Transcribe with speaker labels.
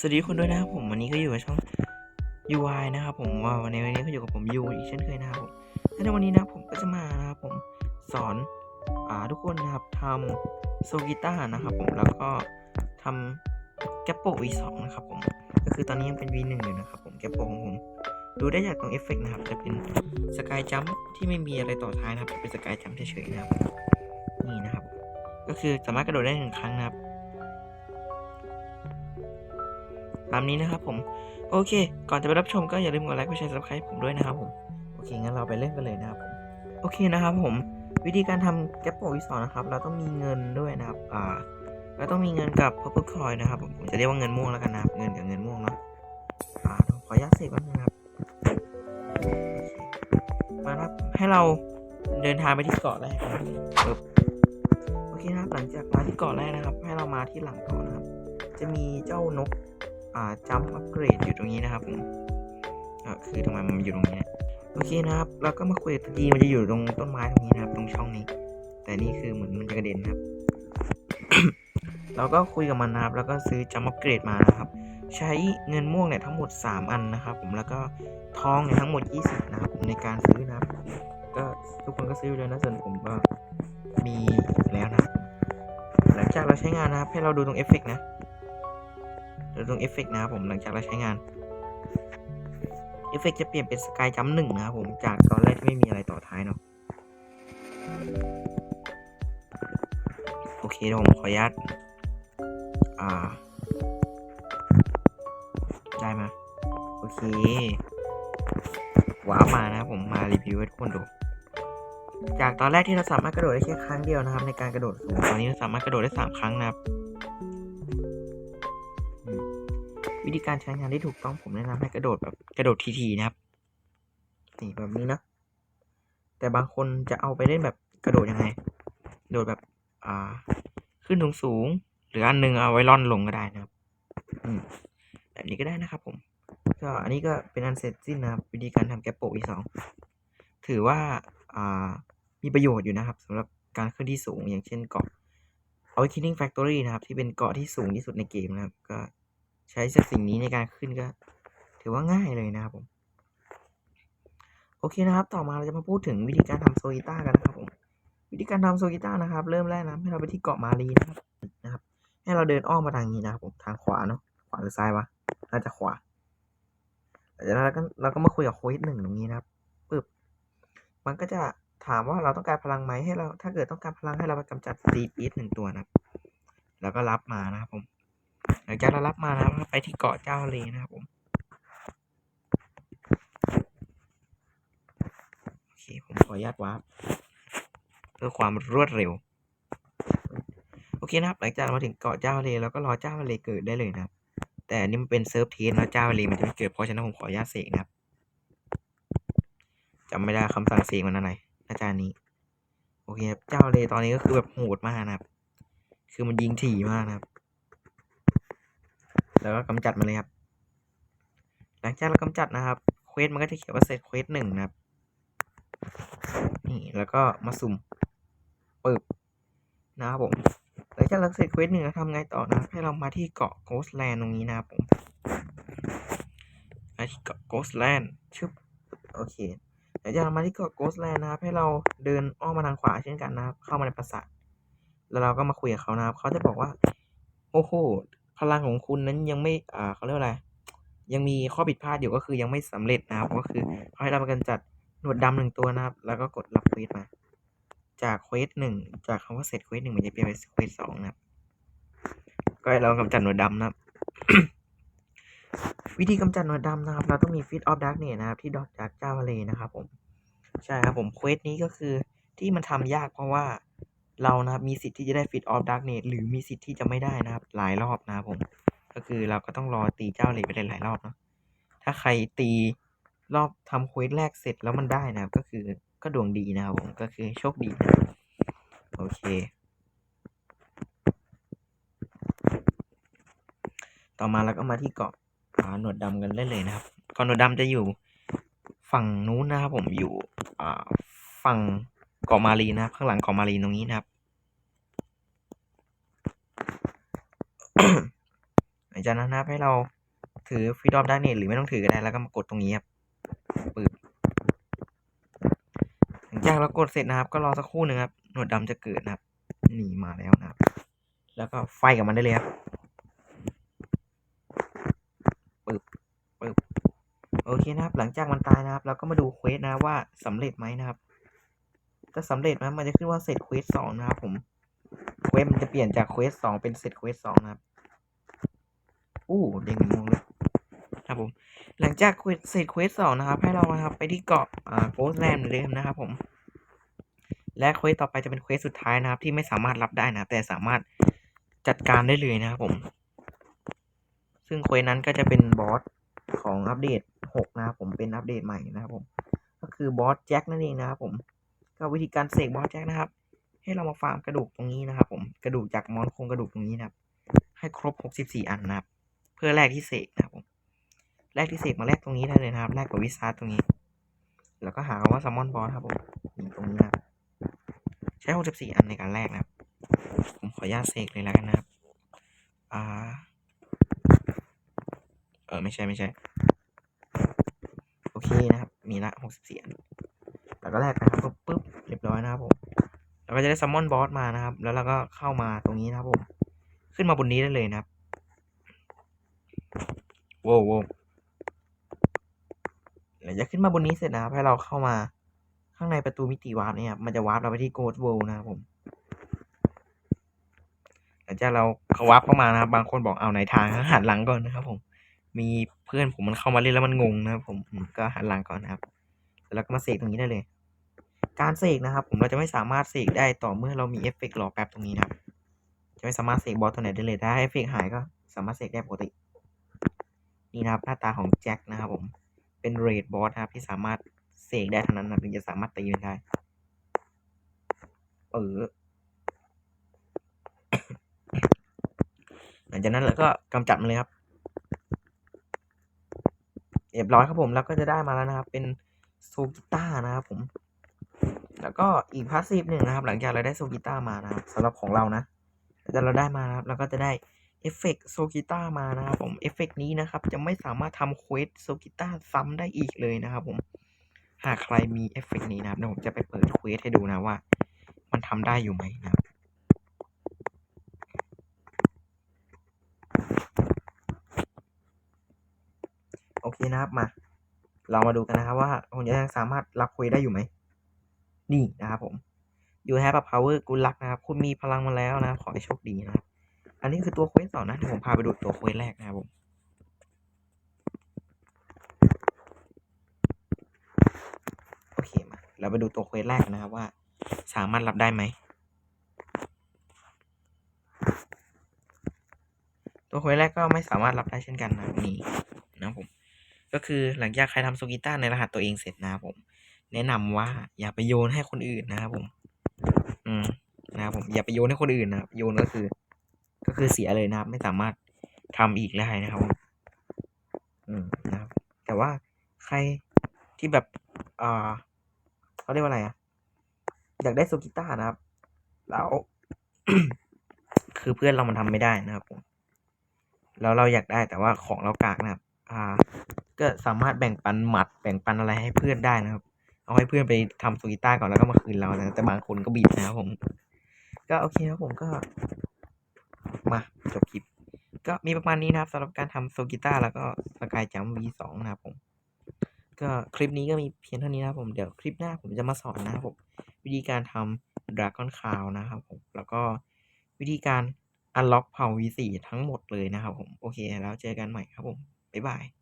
Speaker 1: สวัสดีทุกคนด้วยนะครับผมวันนี้ก็อยู่กับช่อง UI นะครับผมว่าวันนี้วันนี้ก็อยู่กับผมยูอีกเช่นเคยนะครับผมและในวันนี้นะผมก็จะมานะครับผมสอนอ่าทุกคนนะครับทำโซกิต้านะครับผมแล้วก็ทำแกปโป V2 นะครับผมก็คือตอนนี้ยังเป็น V1 อยู่นะครับผมแกปโปของผมดูได้จากตรงเอฟเฟกนะครับจะเป็นสกายจัมที่ไม่มีอะไรต่อท้ายนะครับเป็นสกายจัมเฉยๆนะครับนี่นะครับ ก็คือสามารถกระโดดได้หนึ่งครั้งนะครับ ตามนี้นะครับผม โอเค ก่อนจะไปรับชมก็อย่าลืมกดไลค์กดแชร์ subscribe ผมด้วยนะครับผม โอเค งั้นเราไปเล่นกันเลยนะครับผม โอเคนะครับผม วิธีการทำแกปโปอีสอนนะครับ เราต้องมีเงินด้วยนะครับ อ่า เราต้องมีเงินกับ purple coin นะครับผมผมจะเรียกว่าเงินม่วงแล้วกันนะครับ เงินกับเงินม่วงเนาะ อ่าขออนุญาตเสกบนึงนะครับ มาครับ ให้เราเดินทางไปที่เกาะแรกนะครับโอเคนะครับ หลังจากมาที่เกาะแรกนะครับ ให้เรามาที่หลังเกาะนะครับ จะมีเจ้านก จัมอัปเกรดอยู่ตรงนี้นะครับผมคือทำไมมันอยู่ตรงนี้โอเคนะครับแล้วก็มาคุยกับทีมันจะอยู่ตรงต้นไม้ตรงนี้นะครับ ตรงช่องนี้ แต่นี่คือเหมือนมันจะกระเด็นนะครับ เราก็คุยกับมันนะครับ แล้วก็ซื้อจัมอัปเกรดมานะครับ ใช้เงินม่วงเนี่ยทั้งหมด 3 อันนะครับ ผมแล้วก็ทองเนี่ยทั้งหมด 20 นะครับในการซื้อนะครับ ก็ทุกคนก็ซื้อเลยนะส่วนผมก็มีแล้วนะ หลังจากเราใช้งานนะครับ ให้เราดูตรงเอฟเฟกนะ เราตรงเอฟเฟกนะครับผมหลังจากเราใช้งานเอฟเฟกจะเปลี่ยนเป็นสกายจัมหนึ่งนะครับผมจากตอนแรกที่ไม่มีอะไรต่อท้ายเนาะโอเคผมขออนุญาตอ่า ได้ไหมโอเคว้าวมานะครับผมมารีวิวให้ทุกคนดูจากตอนแรกที่เราสามารถกระโดดได้แค่ครั้งเดียวนะครับ ในการกระโดดสูงตอนนี้เราสามารถกระโดดได้สามครั้งนะครับ วิธีการใช้งานที่ถูกต้องผมแนะนำให้กระโดดแบบกระโดดทีๆนะครับนี่แบบนี้นะแต่บางคนจะเอาไปเล่นแบบกระโดดยังไงโดดแบบอ่าขึ้นสูงสูงๆหรืออันหนึงเอาไว้ล่อนลงก็ได้นะครับอืมแบบนี้ก็ได้นะครับผมก็อันนี้ก็เป็นอันเสร็จสิ้นนะครับวิธีการทำแกปโปอีสองถือว่าอ่ามีประโยชน์อยู่นะครับสำหรับการขึ้นที่สูงอย่างเช่นเกาะ Awakening Factory นะครับ ที่เป็นเกาะที่สูงที่สุดในเกมนะครับก็ ใช้สิ่งนี้ในการขึ้นก็ ถือว่าง่ายเลยนะครับผม โอเคนะครับ ต่อมาเราจะมาพูดถึงวิธีการทำโซกิต้ากันนะครับผม วิธีการทำโซกิต้านะครับ เริ่มแรกนะให้เราไปที่เกาะมารีนะครับนะครับ ให้เราเดินอ้อมมาทางนี้นะครับผม ทางขวาเนาะ ขวาหรือซ้ายวะ น่าจะขวาเดี๋ยวเราก็เราก็มาคุยกับโค้ชหนึ่งตรงนี้นะครับปึ๊บ มันก็จะถามว่าเราต้องการพลังไหมให้เรา ถ้าเกิดต้องการพลังให้เราไปกำจัดตีปีดหนึ่งตัวนะครับ แล้วก็รับมานะครับผม หลังจากเรารับมานะครับไปที่เกาะเจ้าเลนะครับผมโอเคผมขออนุญาตวาร์ปเพื่อความรวดเร็ว โอเคนะครับ หลังจากมาถึงเกาะเจ้าเลแล้วก็รอเจ้าเลเกิดได้เลยนะครับ แต่นี่มันเป็นเซิร์ฟเทสนะเจ้าเลมันจะไม่เกิดเพราะฉะนั้นผมขออนุญาตเสกนะครับจำไม่ได้คำสั่งเสกมันอะไรอาจารย์นี้ โอเคครับเจ้าเลตอนนี้ก็คือแบบโหดมากนะครับ คือมันยิงถี่มากนะครับ แล้วก็กำจัดมันเลยครับ หลังจากเรากำจัดนะครับเควสมันก็จะเขียนว่าเสร็จเควสหนึ่งนะครับ นี่แล้วก็มาสุ่มปึ๊บนะครับผมหลังจากเราเสร็จเควสหนึ่งเราทำไงต่อนะให้เรามาที่เกาะโกสแลนด์ตรงนี้นะครับผมมาที่เกาะโกสแลนด์ชึบโอเคหลังจากเรามาที่เกาะโกสแลนด์นะครับ ให้เราเดินอ้อมมาทางขวาเช่นกันนะครับ เข้ามาในปราสาทแล้วเราก็มาคุยกับเขานะครับ เขาจะบอกว่าโอ้โห พลังของคุณนั้นยังไม่อ่าเขาเรียกว่าอะไร ยังมีข้อผิดพลาดอยู่ก็คือยังไม่สำเร็จนะครับก็คือเขาให้เรามากันจัดหนวดดำหนึ่งตัวนะครับ แล้วก็กดรับเควสมา จากเควสหนึ่งจากคำว่าเสร็จเควสหนึ่งมันจะเปลี่ยนเป็นเควสสองนะครับ ก็ให้เรากำจัดหนวดดำนะครับ วิธีกำจัดหนวดดำนะครับ เราต้องมีฟิตออฟดักเนี่ยนะครับ ที่ดอทจากเจ้าทะเลนะครับ ผม ใช่ครับผมเควสนี้ก็คือที่มันทำยากเพราะว่า เรานะครับมีสิทธิ์ที่จะได้ฟิตออฟดักเนตหรือมีสิทธิ์ที่จะไม่ได้นะครับ หลายรอบนะครับผม ก็คือเราก็ต้องรอตีเจ้าเหลยไปหลายรอบเนาะถ้าใครตีรอบทำเควสแรกเสร็จแล้วมันได้นะครับ ก็คือก็ดวงดีนะครับผมก็คือโชคดีนะโอเค ต่อมาเราก็มาที่เกาะอ่าหนวดดำกันได้เลยนะครับเกาะหนวดดำจะอยู่ฝั่งนู้นนะครับผมอยู่อ่าฝั่ง เกาะมารีนะครับ ข้างหลังเกาะมารีตรงนี้นะครับหลังจากนั้นนะครับให้เราถือฟรีดอมด้านเนตหรือไม่ต้องถือก็ได้แล้วก็มากดตรงนี้ครับปึ๊บหลังจากเรากดเสร็จนะครับ ก็รอสักครู่หนึ่งครับหนวดดำจะเกิดนะครับนี่มาแล้วนะครับ แล้วก็ไฟกับมันได้เลยครับปึ๊บปึ๊บโอเคนะครับ หลังจากมันตายนะครับ เราก็มาดูเควสนะว่าสำเร็จไหมนะครับ ถ้าสำเร็จนะมันจะขึ้นว่าเสร็จเควสสองนะครับผมเควสมันจะเปลี่ยนจากเควสสองเป็นเสร็จเควสสองนะครับอู้เด้งงงเลยครับผม หลังจากเสร็จเควสสองนะครับ ให้เรานะครับไปที่เกาะอ่าโกสแลนด์เหมือนเดิมนะครับผม และเควสต่อไปจะเป็นเควสสุดท้ายนะครับ ที่ไม่สามารถรับได้นะแต่สามารถจัดการได้เลยนะครับผม ซึ่งเควสนั้นก็จะเป็นบอสของอัปเดตหกนะครับผมเป็นอัปเดตใหม่นะครับผม ก็คือบอสแจ็คนั่นเองนะครับผม ก็วิธีการเสกบอสแจ็คนะครับ ให้เรามาฟาร์มกระดูกตรงนี้นะครับ ผมกระดูกจากมอนโครงกระดูกตรงนี้นะครับ ให้ครบ 64 อันนะครับ เพื่อแลกที่เสกนะครับผมแลกที่เสกมาแลกตรงนี้ได้เลยนะครับแลกกับวิซาร์ตรงนี้ แล้วก็หาคำว่าแซมมอนบอสครับผมตรงนี้นะครับใช้ 64 อันในการแลกนะครับ ผมขออนุญาตเสกเลยแล้วกันนะครับอ่าเออไม่ใช่ไม่ใช่ โอเคนะครับ มีละ64อัน แล้วก็แลกนะครับปุ๊บปุ๊บเรียบร้อยนะครับผมเราก็จะได้ซัมมอนบอสมานะครับ แล้วเราก็เข้ามาตรงนี้นะครับผม ขึ้นมาบนนี้ได้เลยนะครับโว้วโว้หลังจากขึ้นมาบนนี้เสร็จนะครับให้เราเข้ามาข้างในประตูมิติวาร์ปเนี่ยมันจะวาร์ปเราไปที่โกดเวิลด์นะครับผมหลังจากเราเขาวาร์ปเข้ามานะครับ บางคนบอกเอาไหนทางหันหลังก่อนนะครับ ผม มีเพื่อนผมมันเข้ามาเล่นแล้วมันงงนะครับผมผมก็หันหลังก่อนนะครับแล้วก็มาเสกตรงนี้ได้เลย การเสกนะครับ ผมเราจะไม่สามารถเสกได้ต่อเมื่อเรามีเอฟเฟกต์รอแป๊บตรงนี้นะครับ จะไม่สามารถเสกบอสตัวไหนได้เลยถ้าเอฟเฟกต์หายก็สามารถเสกได้ปกติ นี่นะครับ หน้าตาของแจ็คนะครับผมเป็นเรดบอสนะครับที่สามารถเสกได้เท่านั้นนะถึงจะสามารถตีมันได้เออหลังจากนั้นเราก็กำจัดมันเลยครับเรียบร้อยครับผมแล้วก็จะได้มาแล้วนะครับ เป็นโซกิต้านะครับผม แล้วก็อีกพาสซีฟหนึ่งนะครับ หลังจากเราได้โซกิต้ามานะครับสำหรับของเรานะหลังจากเราได้มานะครับเราก็จะได้เอฟเฟกต์โซกิต้ามานะครับผมเอฟเฟกต์นี้นะครับ จะไม่สามารถทำเควสโซกิต้าซ้ำได้อีกเลยนะครับผมหากใครมีเอฟเฟกต์นี้นะครับเดี๋ยวผมจะไปเปิดเควสให้ดูนะว่า มันทำได้อยู่ไหมนะครับโอเคนะครับมา เรามาดูกันนะครับว่าคุณจะยังสามารถรับควสได้อยู่ไหม นี่นะครับผม you have a power good luck นะครับ คุณมีพลังมาแล้วนะขอให้โชคดีนะครับ อันนี้คือตัวเควสสองนะเดี๋ยวผมพาไปดูตัวเควสแรกนะครับผมโอเคมาเราไปดูตัวเควสแรกนะครับว่า สามารถรับได้ไหมตัวเควสแรกก็ไม่สามารถรับได้เช่นกันนะนี่นะครับผม ก็คือหลังจากใครทำโซกิต้าในรหัสตัวเองเสร็จนะครับผม แนะนำว่า อย่าไปโยนให้คนอื่นนะครับผม อืมนะครับผมอย่าไปโยนให้คนอื่นนะครับโยนก็คือ ก็คือเสียเลยนะครับ ไม่สามารถทำอีกได้นะครับผมอืมนะครับ แต่ว่าใครที่แบบอ่าเขาเรียกว่าอะไรอะอยากได้โซกิต้านะครับ แล้วคือเพื่อนเรามันทำไม่ได้นะครับผมแล้วเราอยากได้แต่ว่าของเรากากนะครับ อ่า ก็สามารถแบ่งปันหมัด แบ่งปันอะไรให้เพื่อนได้นะครับ เอาให้เพื่อนไปทำโซกิต้าก่อนแล้วก็มาคืนเรานะแต่บางคนก็บีบนะครับผม ก็โอเคครับผมก็ มาจบคลิป ก็มีประมาณนี้นะครับสำหรับการทำโซกิต้าแล้วก็สกายจัม V2 นะครับผมก็คลิปนี้ก็มีเพียงเท่านี้นะครับผมเดี๋ยวคลิปหน้าผมจะมาสอนนะครับผมวิธีการทำดราก้อนคาวนะครับผมแล้วก็วิธีการ unlock เผ่า V4 ทั้งหมดเลยนะครับผม โอเค แล้วเจอกันใหม่ครับผม บ๊ายบาย